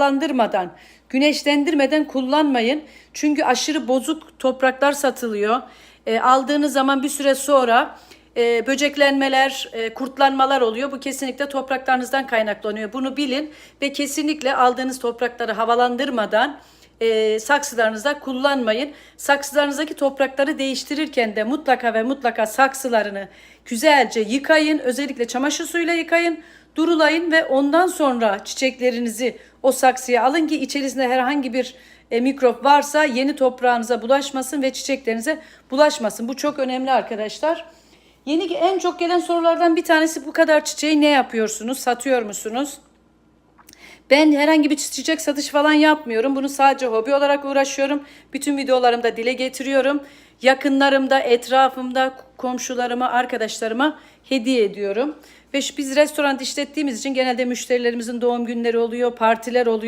havalandırmadan, güneşlendirmeden kullanmayın. Çünkü aşırı bozuk topraklar satılıyor. E, aldığınız zaman bir süre sonra e, böceklenmeler, e, kurtlanmalar oluyor. Bu kesinlikle topraklarınızdan kaynaklanıyor. Bunu bilin ve kesinlikle aldığınız toprakları havalandırmadan e, saksılarınızda kullanmayın. Saksılarınızdaki toprakları değiştirirken de mutlaka ve mutlaka saksılarını güzelce yıkayın. Özellikle çamaşır suyuyla yıkayın. Durulayın ve ondan sonra çiçeklerinizi o saksıya alın ki içerisinde herhangi bir e, mikrop varsa yeni toprağınıza bulaşmasın ve çiçeklerinize bulaşmasın. Bu çok önemli arkadaşlar. Yeni en çok gelen sorulardan bir tanesi bu kadar çiçeği ne yapıyorsunuz? Satıyor musunuz? Ben herhangi bir çiçek satış falan yapmıyorum. Bunu sadece hobi olarak uğraşıyorum. Bütün videolarımda dile getiriyorum. Yakınlarımda, etrafımda, komşularıma, arkadaşlarıma hediye ediyorum. Ve biz restoran işlettiğimiz için genelde müşterilerimizin doğum günleri oluyor, partiler oluyor.